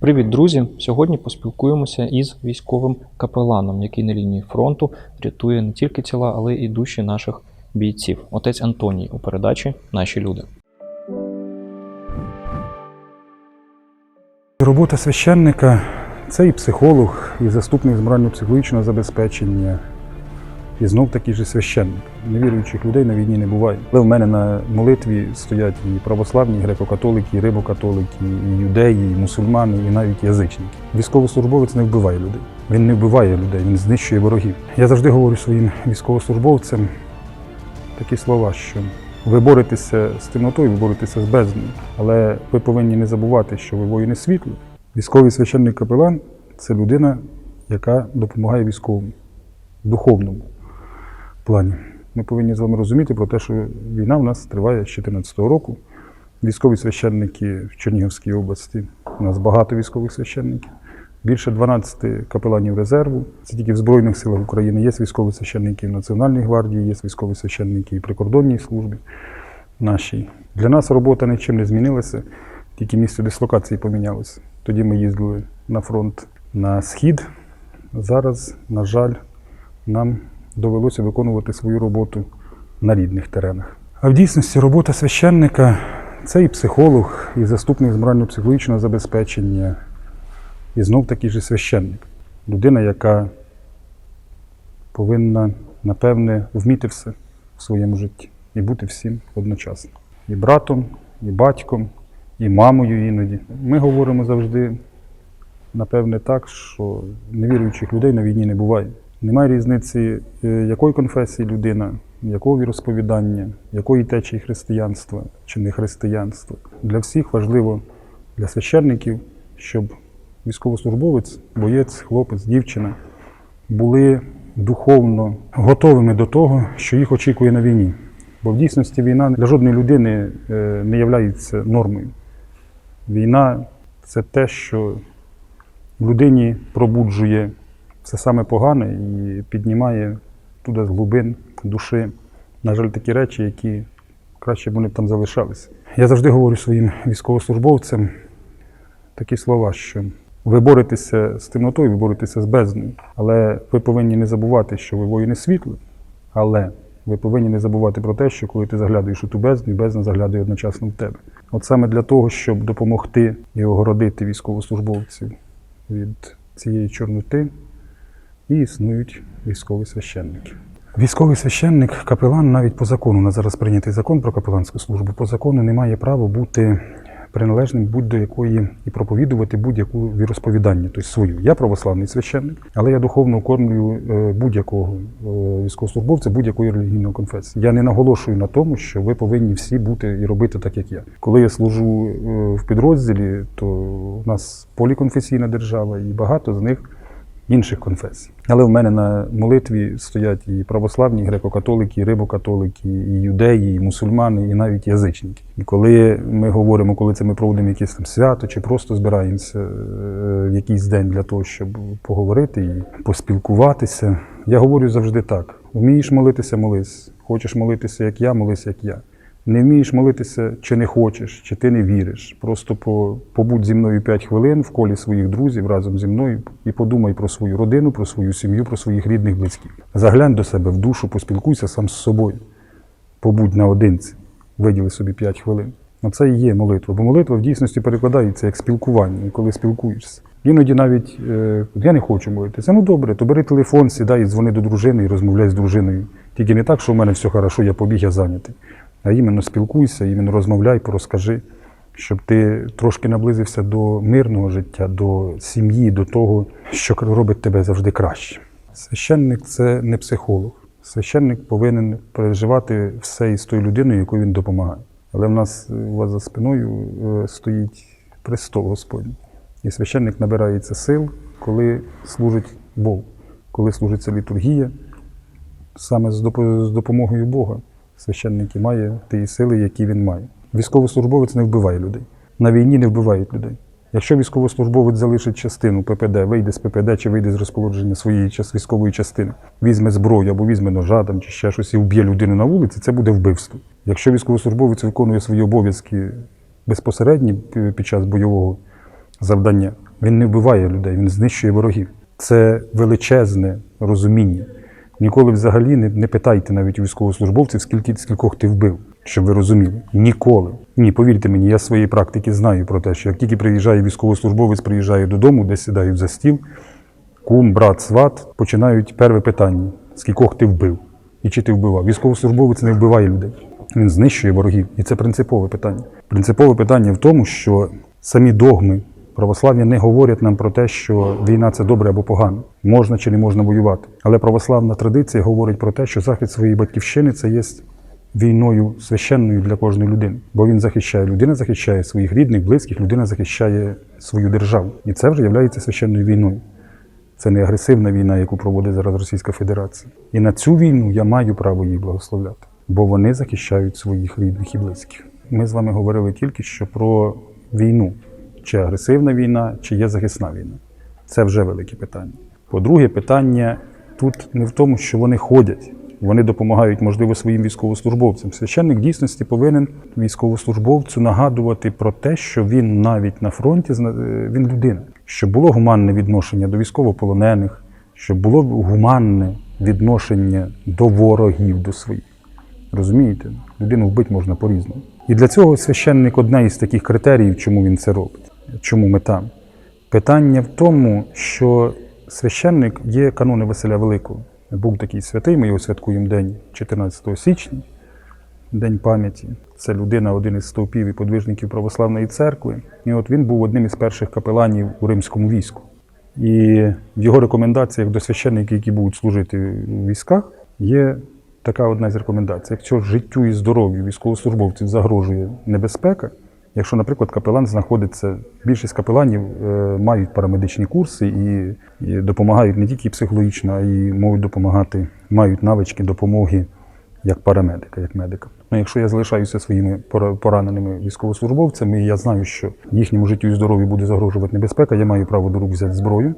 Привіт, друзі! Сьогодні поспілкуємося із військовим капеланом, який на лінії фронту рятує не тільки тіла, але і душі наших бійців. Отець Антоній у передачі Наші люди. Робота священника це і психолог, і заступник з морально-психологічного забезпечення, і знов такий же священник. Невіруючих людей на війні не буває. Але в мене на молитві стоять і православні, і греко-католики, і рибокатолики, і юдеї, і мусульмани, і навіть язичники. Військовослужбовець не вбиває людей. Він не вбиває людей, він знищує ворогів. Я завжди говорю своїм військовослужбовцям такі слова, що ви боретеся з темнотою, ви боретеся з бездною, але ви повинні не забувати, що ви воїни світло. Військовий священник капелан це людина, яка допомагає військовому духовному плані. Ми повинні з вами розуміти про те, що війна в нас триває з 2014 року. Військові священники в Чернігівській області. У нас багато військових священників. Більше 12 капеланів резерву. Це тільки в Збройних силах України. Є військові священники в Національній гвардії, є військові священники і прикордонній службі нашій. Для нас робота нічим не змінилася, тільки місце дислокації помінялося. Тоді ми їздили на фронт на схід. Зараз, на жаль, нам довелося виконувати свою роботу на рідних теренах. А в дійсності робота священника це і психолог, і заступник з морально-психологічного забезпечення, і знов такий же священник. Людина, яка повинна, напевне, вміти все в своєму житті і бути всім одночасно. І братом, і батьком, і мамою іноді. Ми говоримо завжди, напевне, так, що невіруючих людей на війні не буває. Немає різниці, е, якої конфесії людина, якого віросповідання, якої течії християнства чи не християнства. Для всіх важливо, для священників, щоб військовослужбовець, боєць, хлопець, дівчина були духовно готовими до того, що їх очікує на війні. Бо в дійсності війна для жодної людини е, не є нормою. Війна це те, що в людині пробуджує все саме погане і піднімає туди з глибин душі, на жаль, такі речі, які краще б вони б там залишалися. Я завжди говорю своїм військовослужбовцям такі слова, що ви боретеся з темнотою, ви боретеся з бездною, але ви повинні не забувати, що ви воїни світла, але ви повинні не забувати про те, що коли ти заглядаєш у ту бездну, бездна заглядає одночасно в тебе. От саме для того, щоб допомогти і огородити військовослужбовців від цієї чорноти, і існують військові священники. Військовий священник, капелан, навіть по закону, на зараз прийнятий закон про капеланську службу, по закону не має права бути приналежним будь-до якої і проповідувати будь-яку віросповідання, тобто свою. Я православний священник, але я духовно окормлюю е, будь-якого е, військовослужбовця, будь-якої релігійної конфесії. Я не наголошую на тому, що ви повинні всі бути і робити так, як я. Коли я служу е, в підрозділі, то у нас поліконфесійна держава, і багато з них інших конфесій. Але в мене на молитві стоять і православні, і греко-католики, і рибокатолики, і юдеї, і мусульмани, і навіть язичники. І коли ми говоримо, коли це ми проводимо якесь там свято, чи просто збираємося е, в якийсь день для того, щоб поговорити і поспілкуватися, я говорю завжди так: вмієш молитися, молись. Хочеш молитися, як я, молись, як я. Не вмієш молитися, чи не хочеш, чи ти не віриш. Просто побудь зі мною 5 хвилин в колі своїх друзів разом зі мною і подумай про свою родину, про свою сім'ю, про своїх рідних близьких. Заглянь до себе в душу, поспілкуйся сам з собою. Побудь наодинці, виділи собі 5 хвилин. Оце і є молитва. Бо молитва в дійсності перекладається як спілкування, коли спілкуєшся. Іноді навіть е, я не хочу молитися. Ну добре, то бери телефон, сідай, дзвони до дружини і розмовляй з дружиною. Тільки не так, що в мене все хорошо, я побіг, я зайнятий. А іменно спілкуйся, іменно розмовляй, порозкажи, щоб ти трошки наблизився до мирного життя, до сім'ї, до того, що робить тебе завжди краще. Священник це не психолог. Священник повинен переживати все із тою людиною, яку він допомагає. Але в нас у вас за спиною е, стоїть престол Господній. І священник набирається сил, коли служить Богу, коли служиться літургія, саме з допомогою Бога священник і має ті сили, які він має. Військовослужбовець не вбиває людей. На війні не вбивають людей. Якщо військовослужбовець залишить частину ППД, вийде з ППД чи вийде з розположення своєї військової частини, візьме зброю або візьме ножа там, чи ще щось і вб'є людину на вулиці, це буде вбивство. Якщо військовослужбовець виконує свої обов'язки безпосередні під час бойового завдання, Він не вбиває людей, він знищує ворогів. Це величезне розуміння. Ніколи взагалі не, не питайте навіть у військовослужбовців, скільки скількох ти вбив, щоб ви розуміли. Ніколи. Ні, повірте мені, я своєї практики знаю про те, що як тільки приїжджає військовослужбовець, приїжджає додому, де сідають за стіл, кум, брат, сват, починають перше питання: скількох ти вбив і чи ти вбивав. Військовослужбовець не вбиває людей. Він знищує ворогів. І це принципове питання. Принципове питання в тому, що самі догми православ'я не говорять нам про те, що війна це добре або погано, можна чи не можна воювати. Але православна традиція говорить про те, що захист своєї батьківщини це є війною священною для кожної людини. Бо він захищає, людина захищає своїх рідних, близьких, людина захищає свою державу. І це вже є священною війною. Це не агресивна війна, яку проводить зараз Російська Федерація. І на цю війну я маю право їх благословляти, бо вони захищають своїх рідних і близьких. Ми з вами говорили тільки що про війну, чи агресивна війна, чи є захисна війна. Це вже велике питання. По-друге, питання тут не в тому, що вони ходять. Вони допомагають, можливо, своїм військовослужбовцям. Священник дійсності повинен військовослужбовцю нагадувати про те, що він навіть на фронті е, він людина, щоб було гуманне відношення до військовополонених, щоб було гуманне відношення до ворогів, до своїх. Розумієте? Людину вбити можна по-різному. І для цього священник одне із таких критеріїв, чому він це робить, чому ми там. Питання в тому, що священник є канони Василя Великого. Був такий святий, ми його святкуємо день 14 січня, День пам'яті. Це людина, один із стовпів і подвижників православної церкви. І от він був одним із перших капеланів у римському війську. І в його рекомендаціях до священників, які будуть служити в військах, є така одна з рекомендацій. Якщо життю і здоров'ю військовослужбовців загрожує небезпека, якщо, наприклад, капелан знаходиться, більшість капеланів е, мають парамедичні курси і, допомагають не тільки психологічно, а й можуть допомагати, мають навички допомоги як парамедика, як медика. Ну, якщо я залишаюся своїми пора- пораненими військовослужбовцями, і я знаю, що їхньому життю і здоров'ю буде загрожувати небезпека, я маю право до рук взяти зброю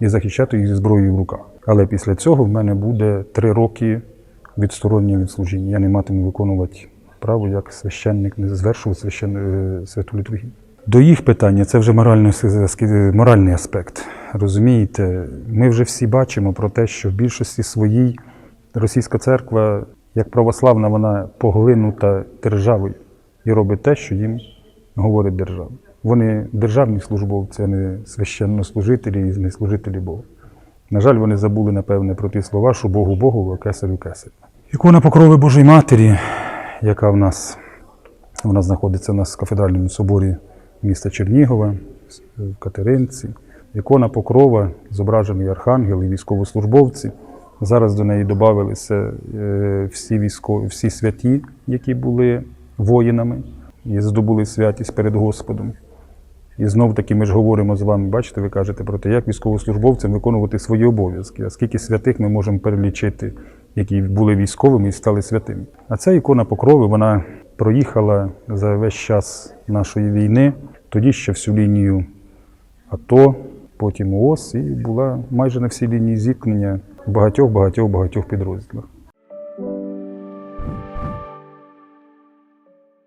і захищати їх зброєю в руках. Але після цього в мене буде три роки відсторонення від служіння. Я не матиму виконувати право як священник, не звершувати священ... е, святу літургію. До їх питання це вже моральний, моральний аспект. Розумієте, ми вже всі бачимо про те, що в більшості своїй російська церква, як православна, вона поглинута державою і робить те, що їм говорить держава. Вони державні службовці, а не священнослужителі і не служителі Бога. На жаль, вони забули, напевне, про ті слова, що Богу а кесарю кесарю. Ікона покрови Божої Матері, яка в нас вона знаходиться у нас в кафедральному соборі міста Чернігова, в Катеринці. Ікона Покрова, зображений архангел і військовослужбовці. Зараз до неї додавалися е, всі військові, всі святі, які були воїнами і здобули святість перед Господом. І знов таки ми ж говоримо з вами, бачите, ви кажете про те, як військовослужбовцям виконувати свої обов'язки, а скільки святих ми можемо перелічити, які були військовими і стали святими. А ця ікона покрови вона проїхала за весь час нашої війни, тоді ще всю лінію АТО, потім ООС, і була майже на всій лінії зіткнення в багатьох, багатьох, багатьох підрозділах.